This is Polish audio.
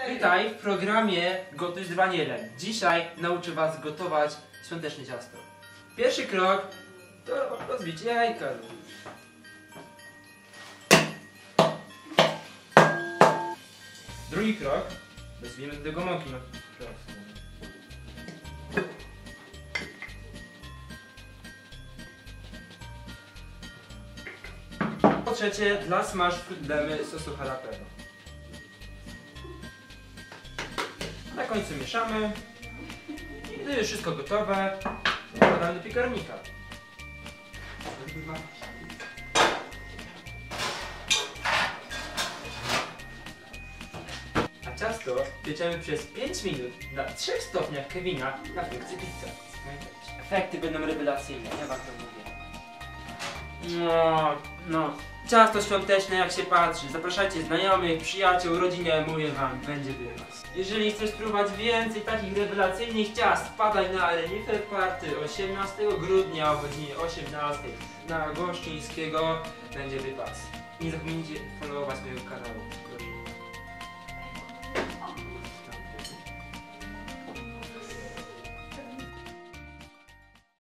Witaj w programie Gotuj z Danielem. Dzisiaj nauczę Was gotować świąteczne ciasto. Pierwszy krok to rozbicie jajka. Drugi krok rozbijemy do tego mąki. Po trzecie, dla smażku damy sosu jalapeno. Na końcu mieszamy. I gdy już wszystko gotowe, wkładamy do piekarnika. A ciasto pieczemy przez 5 minut na 3 stopniach Kevina na funkcji pizza. Efekty będą rewelacyjne, ja wam to mówię. No, no. Ciasto świąteczne jak się patrzy. Zapraszajcie znajomych, przyjaciół, rodzinę, mówię wam, będzie wypas. Jeżeli chcesz spróbować więcej takich rewelacyjnych ciast, wpadaj na Renifer Party 18 grudnia o godzinie 18 na Goszczyńskiego, będzie wypas. Nie zapomnijcie followować mojego kanału.